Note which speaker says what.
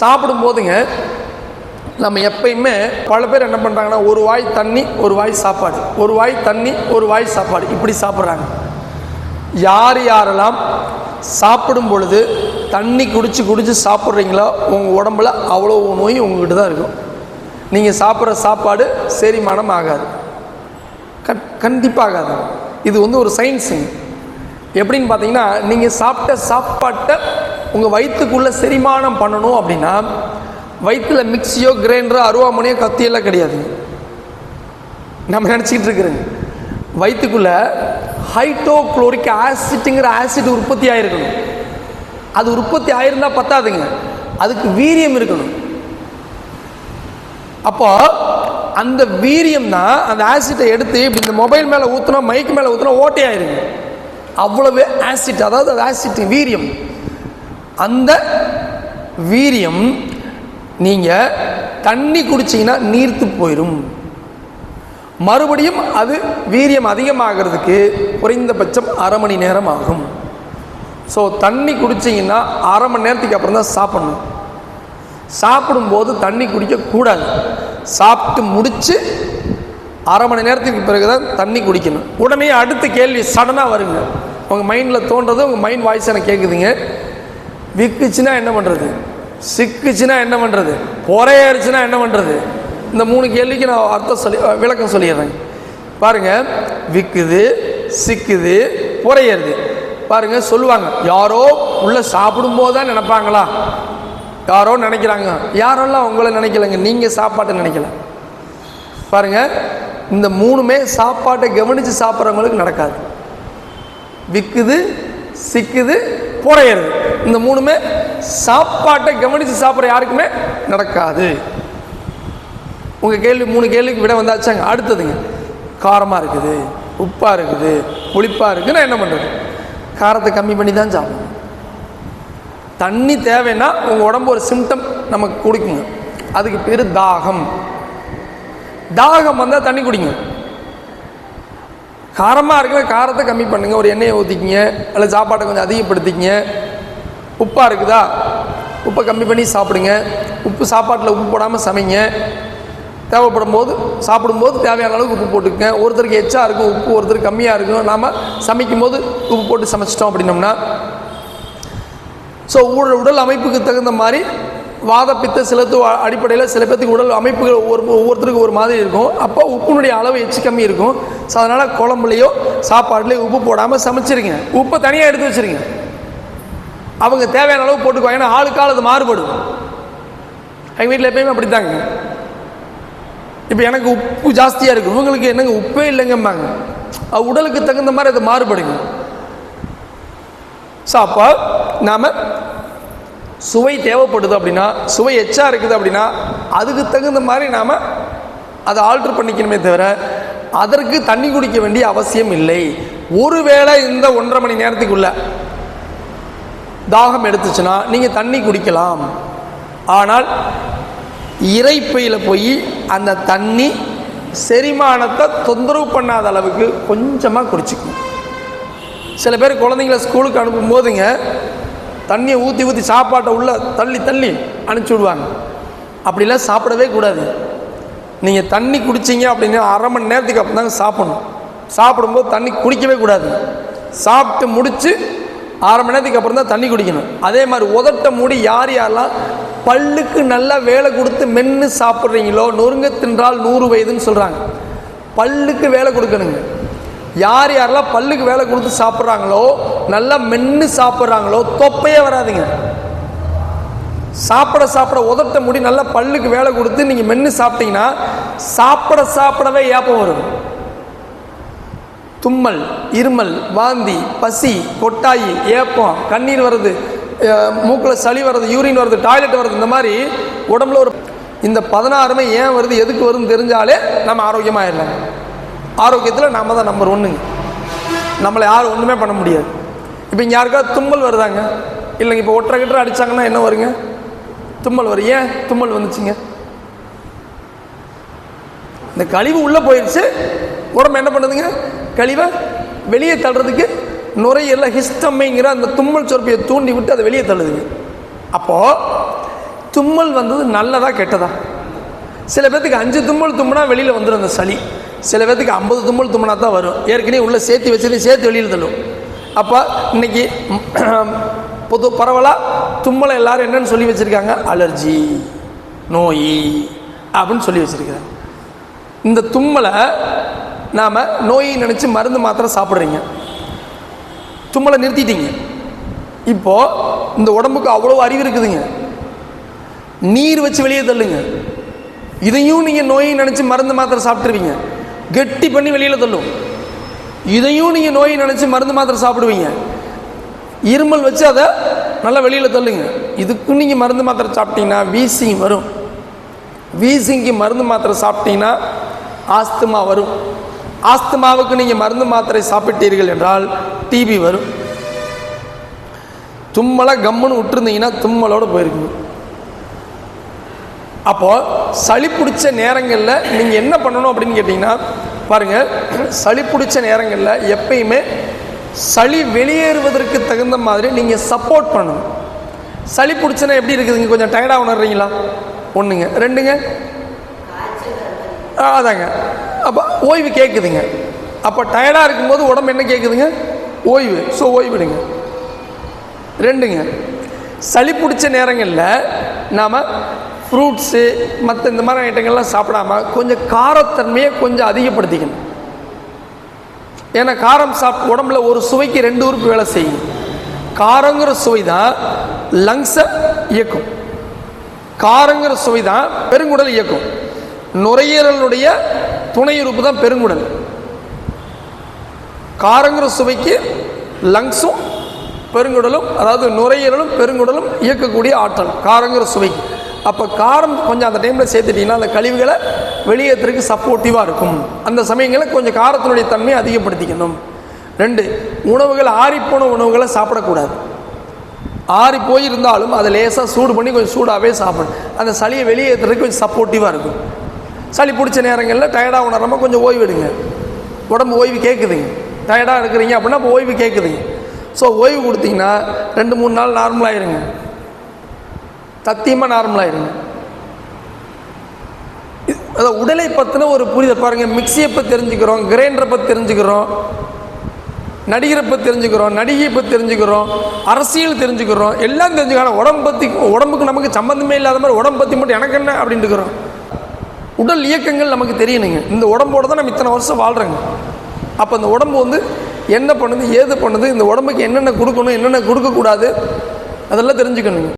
Speaker 1: சாப்பிடும் போதுங்க நம்ம எப்பயுமே பல பேர் என்ன பண்ணுறாங்கன்னா ஒரு வாய் தண்ணி ஒரு வாய் சாப்பாடு. ஒரு வாய் தண்ணி ஒரு வாய் சாப்பாடு. இப்படி சாப்பிட்றாங்க. யார் யாரெல்லாம் சாப்பிடும் பொழுது தண்ணி குடிச்சு குடிச்சு சாப்பிட்றீங்களோ உங்கள் உடம்புல அவ்வளோ நோய் உங்ககிட்ட தான் இருக்கும். நீங்கள் சாப்பிட்ற சாப்பாடு செரிமானம் ஆகாது. கண் கண்டிப்பாக ஆகாது. இது வந்து ஒரு சயின்ஸுங்க எப்படின்னு பார்த்தீங்கன்னா நீங்கள் சாப்பிட்ட சாப்பாட்டை உங்கள் வயிற்றுக்குள்ளே செரிமானம் பண்ணணும் அப்படின்னா வயிற்றில் மிக்சியோ கிரைண்டரோ அருவாமனையோ கத்தியெல்லாம் கிடையாது. நம்ம நினச்சிக்கிட்டு இருக்கிறோங்க. வயிற்றுக்குள்ள ஹைட்ரோக்ளோரிக் ஆசிட்டுங்கிற ஆசிட் உற்பத்தி ஆகிருக்கணும் அது உற்பத்தி ஆயிருந்தா பத்தாதுங்க. அதுக்கு வீரியம் இருக்கணும். அப்போ அந்த வீரியம் தான் அந்த ஆசிட்டை எடுத்து இப்படி இந்த மொபைல் மேலே ஊற்றினா மைக் மேலே ஊற்றினா ஓட்டையாயிருங்க அவ்வளவு ஆசிட் அதாவது அது ஆசிட் வீரியம். அந்த வீரியம் நீங்கள் தண்ணி குடிச்சீங்கன்னா நீர்த்து போயிடும் மறுபடியும் அது வீரியம் அதிகமாகிறதுக்கு குறைந்தபட்சம் அரை மணி நேரம் ஆகும். ஸோ தண்ணி குடிச்சிங்கன்னா அரை மணி நேரத்துக்கு அப்புறம் தான் சாப்பிடணும். சாப்பிடும்போது தண்ணி குடிக்கக்கூடாது சாப்பிட்டு முடித்து அரை மணி நேரத்துக்கு பிறகு தான் தண்ணி குடிக்கணும். உடனே அடுத்த கேள்வி சடனாக வருங்க. உங்கள் மைண்டில் தோன்றது உங்கள் மைண்ட் வாய்ஸ் எனக்கு கேட்குதுங்க விக்குச்சுன்னா என்ன பண்ணுறது சிக்குச்சுன்னா என்ன பண்ணுறது குறையாருச்சுன்னா என்ன பண்ணுறது இந்த மூணு கேள்விக்கு நான் அர்த்தம் சொல்லி விளக்கம் சொல்லிடுறேன். பாருங்க விற்குது சிக்குது பொறையேறுது. பாருங்க சொல்லுவாங்க யாரோ உள்ளே சாப்பிடும்போது தான் நினைப்பாங்களா? யாரோ நினைக்கிறாங்க. யாரெல்லாம் உங்களை நினைக்கலங்க? நீங்கள் சாப்பாட்டை நினைக்கல. பாருங்க இந்த மூணுமே சாப்பாட்டை கவனித்து சாப்பிட்றவங்களுக்கு நடக்காது. விற்குது சிக்குது புறையிறது இந்த மூணுமே சாப்பாட்டை கவனித்து சாப்பிட்ற யாருக்குமே நடக்காது. உங்கள் கேள்வி மூணு கேள்விக்கு விட வந்தாச்சாங்க. அடுத்ததுங்க காரமாக இருக்குது உப்பாக இருக்குது புளிப்பாக இருக்குன்னா என்ன பண்ணுறது காரத்தை கம்மி பண்ணி தான் சாப்பிடணும். தண்ணி தேவைன்னா உங்கள் உடம்பு ஒரு சிம்டம் நமக்கு கொடுக்குங்க. அதுக்கு பேர் தாகம். தாகம் வந்தால் தண்ணி குடிங்க. காரமாக இருக்கிற காரத்தை கம்மி பண்ணுங்கள் ஒரு எண்ணெயை ஊற்றிக்கிங்க அல்லது சாப்பாட்டை கொஞ்சம் அதிகப்படுத்திக்கிங்க. உப்பாக இருக்குதா? உப்பை கம்மி பண்ணி சாப்பிடுங்க. உப்பு சாப்பாட்டில் உப்பு போடாமல் சமைங்க. தேவைப்படும் போது சாப்பிடும்போது தேவையான அளவுக்கு உப்பு போட்டுக்கங்க. ஒருத்தருக்கு எச்சா இருக்கும் உப்பு ஒருத்தருக்கு கம்மியாக இருக்கும். நாம் சமைக்கும் போது உப்பு போட்டு சமைச்சிட்டோம் அப்படின்னோம்னா ஸோ உடல் உடல் அமைப்புக்கு தகுந்த மாதிரி வாத பித்த சிலத்து அடிப்படையில் சில பேர்த்துக்கு உடல் அமைப்புகள் ஒரு ஒவ்வொருத்தருக்கு ஒரு மாதிரி இருக்கும். அப்போ உப்புனுடைய அளவு எச்சு கம்மி இருக்கும். ஸோ அதனால் குழம்புலையோ சாப்பாடுலையோ உப்பு போடாமல் சமைச்சிருங்க. உப்பை தனியாக எடுத்து வச்சுருங்க. அவங்க தேவையான அளவு போட்டுக்குவாங்க. ஏன்னா ஆளுக்கால் அது மாறுபடும். எங்கள் வீட்டில் எப்பயுமே அப்படித்தாங்க. இப்போ எனக்கு உப்பு ஜாஸ்தியாக இருக்கும் இவங்களுக்கு என்னங்க உப்பே இல்லைங்கம்பாங்க. உடலுக்கு தகுந்த மாதிரி அது மாறுபடுங்க. ஸோ அப்போ நாம் சுவை தேவைப்படுது அப்படின்னா சுவை எச்சா இருக்குது அப்படின்னா அதுக்கு தகுந்த மாதிரி நாம் அதை ஆல்ட்ரு பண்ணிக்கணுமே தவிர அதற்கு தண்ணி குடிக்க வேண்டிய அவசியம் இல்லை. ஒருவேளை இந்த ஒன்றரை மணி நேரத்துக்குள்ள தாகம் எடுத்துச்சுன்னா நீங்கள் தண்ணி குடிக்கலாம். ஆனால் இறைப்பையில் போய் அந்த தண்ணி செரிமானத்தை தொந்தரவு பண்ணாத அளவுக்கு கொஞ்சமாக குடிச்சிக்கணும். சில பேர் குழந்தைங்கள ஸ்கூலுக்கு அனுப்பும் போதுங்க தண்ணியை ஊற்றி ஊற்றி சாப்பாட்டை உள்ள தள்ளி தள்ளி அனுப்பிச்சி விடுவாங்க. அப்படிலாம் சாப்பிடவே கூடாது. நீங்கள் தண்ணி குடிச்சிங்க அப்படின்னா அரை மணி நேரத்துக்கு அப்புறம் தாங்க சாப்பிடணும். சாப்பிடும்போது தண்ணி குடிக்கவே கூடாது. சாப்பிட்டு முடித்து அரை மணி நேரத்துக்கு அப்புறம் தான் தண்ணி குடிக்கணும். அதே மாதிரி உதட்ட மூடி யார் யாரெல்லாம் பல்லுக்கு நல்லா வேலை கொடுத்து மென்று சாப்பிட்றீங்களோ நொறுங்க தின்றால் நூறு வயதுன்னு சொல்கிறாங்க பல்லுக்கு வேலை கொடுக்கணுங்க. யார் யாரெல்லாம் பல்லுக்கு வேலை கொடுத்து சாப்பிட்றாங்களோ நல்லா மென்று சாப்பிட்றாங்களோ தொப்பையே வராதுங்க. சாப்பிட சாப்பிட உதட்ட முடி நல்லா பல்லுக்கு வேலை கொடுத்து நீங்கள் மென்று சாப்பிட்டீங்கன்னா சாப்பிட சாப்பிடவே ஏப்பம் வரும். தும்மல் இருமல் வாந்தி பசி கொட்டாயி ஏப்பம் கண்ணீர் வருது மூக்கில் சளி வருது யூரின் வருது டாய்லெட் வருது இந்த மாதிரி உடம்புல ஒரு இந்த பதினாறுமே ஏன் வருது எதுக்கு வருதுன்னு தெரிஞ்சாலே நம்ம ஆரோக்கியமாகிடலாம் ஆரோக்கியத்தில் நாம் தான் நம்பர் ஒன்றுங்க நம்மளை யாரும் ஒன்றுமே பண்ண முடியாது. இப்போ இங்கே யாருக்காவது தும்மல் வருதாங்க? இல்லைங்க இப்போ ஒற்றை கிட்ட அடித்தாங்கன்னா என்ன வருங்க? தும்மல் வரும் ஏன் தும்மல் வந்துச்சுங்க? இந்த கழிவு உள்ளே போயிடுச்சு உடம்பு என்ன பண்ணுதுங்க? கழிவை வெளியே தள்ளுறதுக்கு நுரையீரல ஹிஸ்டம்மைங்கிற அந்த தும்மல் சொற்பியை தூண்டி விட்டு அதை வெளியே தள்ளுதுங்க. அப்போது தும்மல் வந்தது நல்லதா கெட்டதா? சில பேர்த்துக்கு அஞ்சு தும்மல் தும்முனா வெளியில் வந்துடும் அந்த சளி. சில பேர்த்துக்கு ஐம்பது தும்மல் தும்மனா தான் வரும். ஏற்கனவே உள்ளே சேர்த்து வச்சுட்டு சேர்த்து வெளியில் தள்ளும். அப்போ இன்னைக்கு பொது பரவலாக தும்மலை எல்லாரும் என்னன்னு சொல்லி வச்சுருக்காங்க? அலர்ஜி நோய் அப்படின்னு சொல்லி வச்சுருக்கிறாங்க. இந்த தும்மலை நாம் நோயை நினச்சி மருந்து மாத்திரை சாப்பிட்றீங்க. தும்மலை நிறுத்திட்டீங்க. இப்போது இந்த உடம்புக்கு அவ்வளோ அறிவு இருக்குதுங்க. நீர் வச்சு வெளியே தள்ளுங்க. இதையும் நீங்கள் நோயை நினச்சி மருந்து மாத்திரை சாப்பிட்ருவீங்க கெட்டி பண்ணி வெளியில் தள்ளும். இதையும் நீங்கள் நோயை நினச்சி மருந்து மாத்திரை சாப்பிடுவீங்க. இருமல் வச்சு அதை நல்லா வெளியில் தள்ளுங்க. இதுக்கும் நீங்கள் மருந்து மாத்திரை சாப்பிட்டீங்கன்னா வீசிங் வரும். வீசிங்க்கு மருந்து மாத்திரை சாப்பிட்டீங்கன்னா ஆஸ்துமா வரும். ஆஸ்துமாவுக்கு நீங்கள் மருந்து மாத்திரை சாப்பிட்டீர்கள் என்றால் டிபி வரும். தும்மலை கம்முன்னு விட்டுருந்தீங்கன்னா தும்மலோடு போயிருக்குங்க அப்போது சளி பிடிச்ச நேரங்களில் நீங்கள் என்ன பண்ணணும் அப்படின்னு கேட்டிங்கன்னா பாருங்கள் சளி பிடிச்ச நேரங்களில் எப்பயுமே சளி வெளியேறுவதற்கு தகுந்த மாதிரி நீங்கள் சப்போர்ட் பண்ணணும். சளி பிடிச்சனா எப்படி இருக்குதுங்க கொஞ்சம் டயர்டாக உணர்றீங்களா? ஒன்றுங்க ரெண்டுங்க? அதாங்க. அப்போ ஓய்வு கேட்குதுங்க அப்போ டயர்டாக இருக்கும்போது உடம்பு என்ன கேட்குதுங்க ஓய்வு. ஸோ ஓய்விடுங்க. ரெண்டுங்க. சளி பிடிச்ச நேரங்களில் நாம் ஃப்ரூட்ஸு மற்ற இந்த மாதிரி ஐட்டங்கள்லாம் சாப்பிடாம கொஞ்சம் காரத்தன்மையை கொஞ்சம் அதிகப்படுத்திக்கணும். ஏன்னா காரம் சாப் உடம்புல ஒரு சுவைக்கு ரெண்டு உறுப்பு வேலை செய்யும். காரங்கிற சுவை தான் லங்ஸை இயக்கும். காரங்கிற சுவை தான் பெருங்குடல் இயக்கும். நுரையீரலுடைய துணை உறுப்பு தான் பெருங்குடல். காரங்கிற சுவைக்கு லங்ஸும் பெருங்குடலும் அதாவது நுரையீரலும் பெருங்குடலும் இயக்கக்கூடிய ஆற்றல் காரங்கிற சுவைக்கு. அப்போ காரம் கொஞ்சம் அந்த டைமில் சேர்த்துட்டிங்கன்னா அந்த கழிவுகளை வெளியேற்றுறதுக்கு சப்போர்ட்டிவாக இருக்கும். அந்த சமயங்களில் கொஞ்சம் காரத்தினுடைய தன்மையை அதிகப்படுத்திக்கணும். ரெண்டு உணவுகள் ஆறிப்போன உணவுகளை சாப்பிடக்கூடாது. ஆறி போயிருந்தாலும் அதை லேசாக சூடு பண்ணி கொஞ்சம் சூடாகவே சாப்பிடணும். அந்த சளியை வெளியேற்றுறதுக்கு கொஞ்சம் சப்போர்ட்டிவாக இருக்கும். சளி பிடிச்ச நேரங்களில் டயர்டாக உணராமல் கொஞ்சம் ஓய்வெடுங்க. உடம்பு ஓய்வு கேட்குதுங்க. டயர்டாக இருக்கிறீங்க அப்படின்னா அப்போ ஓய்வு கேட்குதுங்க. ஸோ ஓய்வு கொடுத்தீங்கன்னா ரெண்டு மூணு நாள் நார்மலாகிருங்க சத்தியமாக நார்மலாகிருங்க அதாவது உடலை பற்றின ஒரு புரிதல். பாருங்கள் மிக்சியை பற்றி தெரிஞ்சுக்கிறோம் கிரைண்டரை பற்றி தெரிஞ்சுக்கிறோம் நடிகரை பற்றி தெரிஞ்சுக்கிறோம் நடிகையை பற்றி தெரிஞ்சுக்கிறோம் அரசியல் தெரிஞ்சுக்கிறோம் எல்லாம் தெரிஞ்சுக்கிறோம். உடம்பு பற்றி உடம்புக்கு நமக்கு சம்மந்தமே இல்லாத மாதிரி உடம்பு பற்றி மட்டும் எனக்கு என்ன அப்படின்ட்டு இருக்கிறோம். உடல் இயக்கங்கள் நமக்கு தெரியணுங்க. இந்த உடம்போட தான் நம்ம இத்தனை வருஷம் வாழ்கிறோங்க அப்போ இந்த உடம்பு வந்து என்ன பண்ணுது ஏது பண்ணுது இந்த உடம்புக்கு என்னென்ன கொடுக்கணும் என்னென்ன கொடுக்கக்கூடாது அதெல்லாம் தெரிஞ்சுக்கணுங்க.